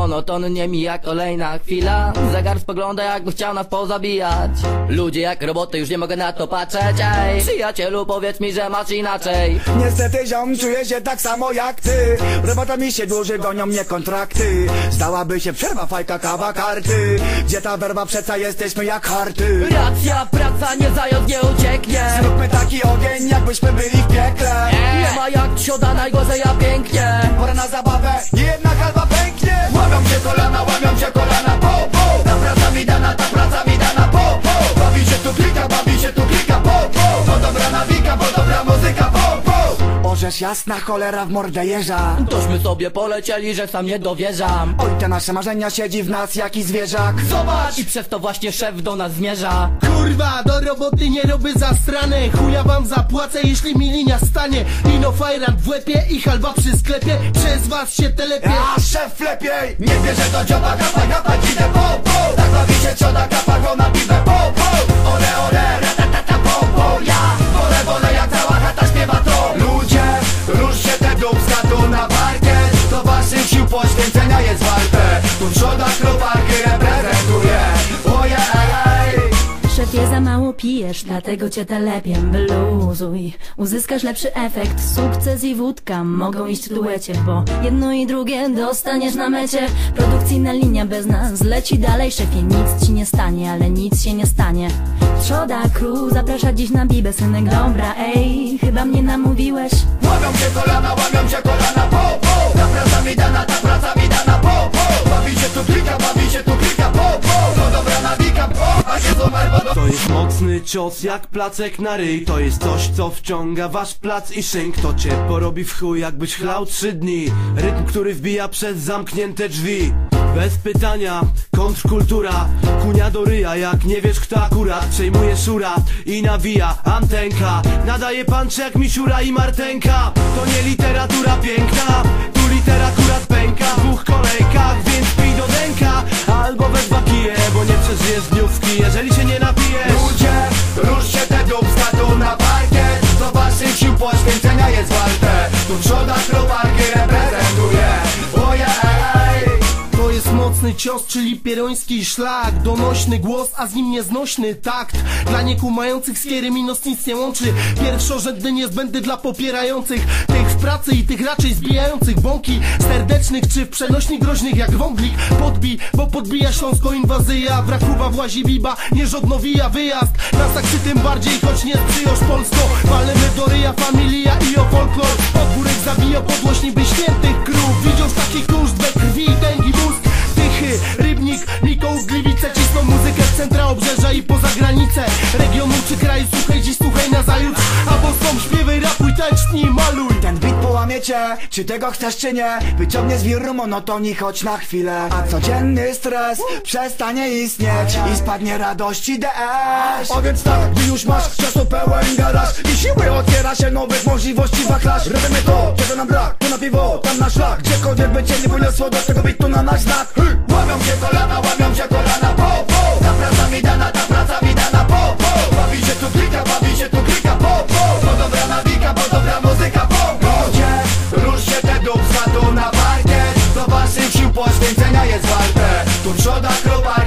Monotonnie mija kolejna chwila. Zegar spogląda jakby chciał nas pozabijać. Ludzie jak roboty, już nie mogę na to patrzeć Ej, przyjacielu powiedz mi, że masz inaczej. Niestety ziom, czuję się tak samo jak ty. Robota mi się dłuży, gonią mnie kontrakty. Zdałaby się przerwa, fajka, kawa, karty. Gdzie ta werba, przeca jesteśmy jak harty. Racja, praca, nie zając, nie ucieknie. Zróbmy taki ogień, jakbyśmy byli w piekle. Nie ma jak sioda, najgorzej ja pięknie. Pora na Orzesz jasna cholera w mordę jeża. Tośmy sobie polecieli, że sam nie dowierzam. Oj, te nasze marzenia siedzi w nas jaki zwierzak. Zobacz! I przez to właśnie szef do nas zmierza. Kurwa, do roboty nie robię zastrane. Chuja wam zapłacę, jeśli mi linia stanie. Ino fajrant w łepie i halba przy sklepie. Przez was się telepie. A szef lepiej Nie bierze do dzioba, gapa, gapa, idę po, po. Tak bawi się cioda, gapa, go na piwę, po, po. Ole, ole, ratatata, poświęcenia jest warte. Tu trzoda kroparki reprezentuje Oje, Szefie, za mało pijesz, dlatego cię telepiem Wyluzuj, uzyskasz lepszy efekt. Sukces i wódka mogą iść w duecie Bo jedno i drugie dostaniesz na mecie. Produkcyjna linia bez nas leci dalej Szefie, nic ci nie stanie, ale nic się nie stanie Trzoda crew zaprasza dziś na bibę Synek dobra, ej, chyba mnie namówiłeś. Łamią się kolana, łamią się kolana, po, po Ta praca mi dana, ta praca mi dana, po, po Bawi się tu klika, bawi się tu klika, po, po No dobra nawika, po, a się zumer, bo do... To jest mocny cios jak placek na ryj. To jest coś co wciąga wasz plac i szynk To cię porobi w chuj jakbyś chlał trzy dni. Rytm, który wbija przez zamknięte drzwi Bez pytania, kontrkultura. Kunia do ryja, jak nie wiesz kto akurat. Przejmuje szura i nawija antenka. Nadaje punch jak misiura i martenka To nie literatura piękna Tu literatura pęka. W dwóch kolejkach Więc pij do denka Albo we dwa kije, bo nie przeżyjesz dniówki Jeżeli się mocny cios, czyli pieroński szlak. Donośny głos, a z nim nieznośny takt. Dla niekumających z kieryminos nic nie łączy. Pierwszorzędny niezbędny dla popierających. Tych w pracy i tych raczej zbijających bąki. Serdecznych czy w przenośni groźnych jak wąglik. Podbij, bo podbija śląsko inwazyja Brakuwa włazi biba, nie żodnowija wyjazd. Na saksy tym bardziej, choć nie sprzyjosz Polsko. Walemy do ryja, familia w centra obrzeża i poza granice Regionu czy kraju, słuchaj dziś, słuchaj na zajutrz. Albo są śpiewy, rapuj, tańcznij, maluj. Ten beat połamiecie, czy tego chcesz czy nie? Wyciągnie z wiru monotonii choć na chwilę. A codzienny stres przestanie istnieć I spadnie radości deszcz. A więc tak, gdy już masz czasu pełen garaż I siły otwiera się nowych możliwości wachlarz Robimy to, czego nam brak, tu na piwo, tam na szlak Gdziekolwiek by cię nie poniosło. Do tego bitu na nasz znak. Łamią się kolana, Acrobat